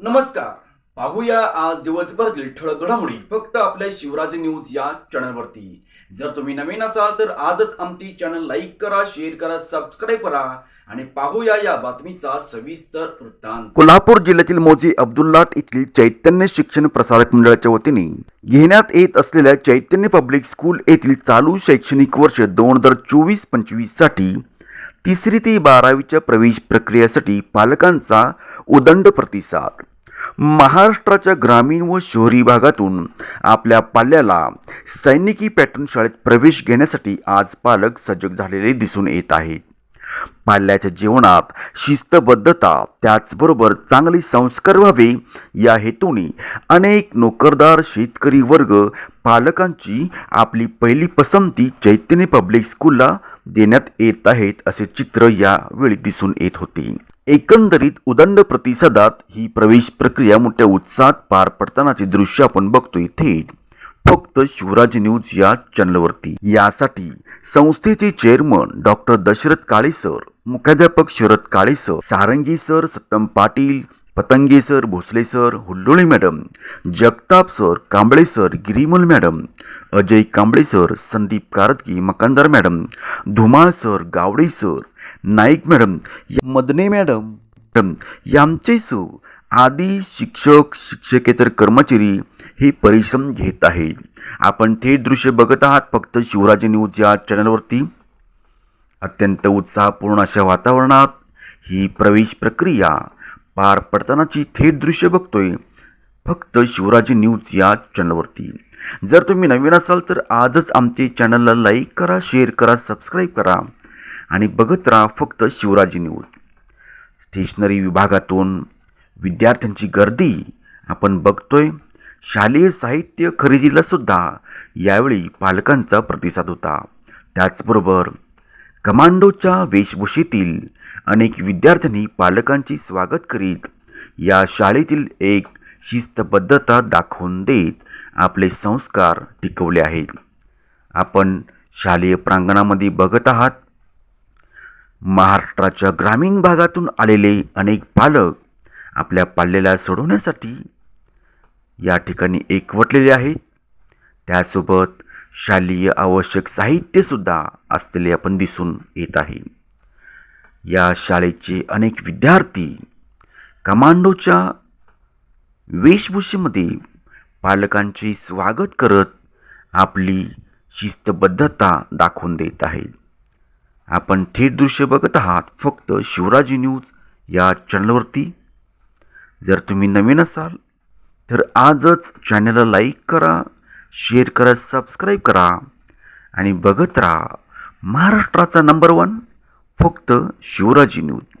नमस्कार. पाहूया आज दिवसभरातील ठळक घडामोडी. फक्त आपल्या शिवराज न्यूज या चॅनलवरती. जर तुम्ही नवीन असाल तर आजच आमची चॅनल लाईक करा शेअर करा सबस्क्राईब करा आणि पाहूया या बातमीचा सविस्तर वृत्तांत. कोल्हापूर जिल्ह्यातील मोजी अब्दुल्लाट येथील चैतन्य शिक्षण प्रसारक मंडळाच्या वतीने घेण्यात येत असलेल्या चैतन्य पब्लिक स्कूल येथील चालू शैक्षणिक वर्ष दोन हजार चोवीस पंचवीससाठी तिसरी ते बारावीच्या प्रवेश प्रक्रियेसाठी पालकांचा उदंड प्रतिसाद. महाराष्ट्राच्या ग्रामीण व शहरी भागातून आपल्या पाल्याला सैनिकी पॅटर्न शाळेत प्रवेश घेण्यासाठी आज पालक सजग झालेले दिसून येत आहेत. पाल्याच्या जीवनात शिस्तबद्धता त्याचबरोबर चांगले संस्कार व्हावे या हेतूने अनेक नोकरदार शेतकरी वर्ग पालकांची आपली पहिली पसंती चैतन्य पब्लिक स्कूलला देण्यात येत आहेत असे चित्र यावेळी दिसून येत होते. एकंदरीत उदंड प्रतिसादात ही प्रवेश प्रक्रिया मोठ्या उत्साहात पार पडतानाचे दृश्य आपण बघतो इथे फक्त शिवराज न्यूज या चॅनलवरती. यासाठी संस्थेचे chairman doctor Dashrath Kale sir मुख्याध्यापक Sharad Kale sir Sarangi sir Sattam Patil Patange sir Bhosale sir Hulloli madam Jagtap sir Kamble sir Girimal madam Ajay Kamble sir Sandeep Kartaki Makandar madam Dhumal sir Gawade sir Naik madam Madane madam यांचे sir आदी शिक्षक शिक्षकेतर कर्मचारी हे परिश्रम घेत आहे. आपण थेट दृश्य बघत आहात. फक्त शिवराज न्यूज या चॅनलवरती. अत्यंत उत्साहपूर्ण अशा वातावरणात ही प्रवेश प्रक्रिया पार पडतानाची थेट दृश्य बघतोय. फक्त शिवराजी न्यूज या चॅनलवरती. जर तुम्ही नवीन असाल तर आजच आमचे चॅनलला लाईक करा शेअर करा सबस्क्राईब करा आणि बघत राहा फक्त शिवराजी न्यूज. स्टेशनरी विभागातून विद्यार्थ्यांची गर्दी आपण बघतोय. शालेय साहित्य खरेदीला सुद्धा यावेळी पालकांचा प्रतिसाद होता. त्याचबरोबर कमांडोच्या वेशभूषेतील अनेक विद्यार्थ्यांनी पालकांचे स्वागत करीत या शाळेतील एक शिस्तबद्धता दाखवून देत आपले संस्कार टिकवले आहेत. आपण शालेय प्रांगणामध्ये बघत आहात. महाराष्ट्राच्या ग्रामीण भागातून आलेले अनेक पालक आपल्या पाल्याला सोडवण्यासाठी या ठिकाणी एकवटलेले आहेत. त्यासोबत शालेय आवश्यक साहित्यसुद्धा असलेले आपण दिसून येत आहे. या शाळेचे अनेक विद्यार्थी कमांडोच्या वेशभूषेमध्ये पालकांचे स्वागत करत आपली शिस्तबद्धता दाखवून देत आहेत. आपण थेट दृश्य बघत आहात. फक्त शिवराजी न्यूज या चॅनलवरती. जर तुम्ही नवीन असाल तर आजच चॅनलला लाईक करा शेअर करा सबस्क्राईब करा आणि बघत राहा. महाराष्ट्राचा नंबर वन फक्त शिवराजी न्यूज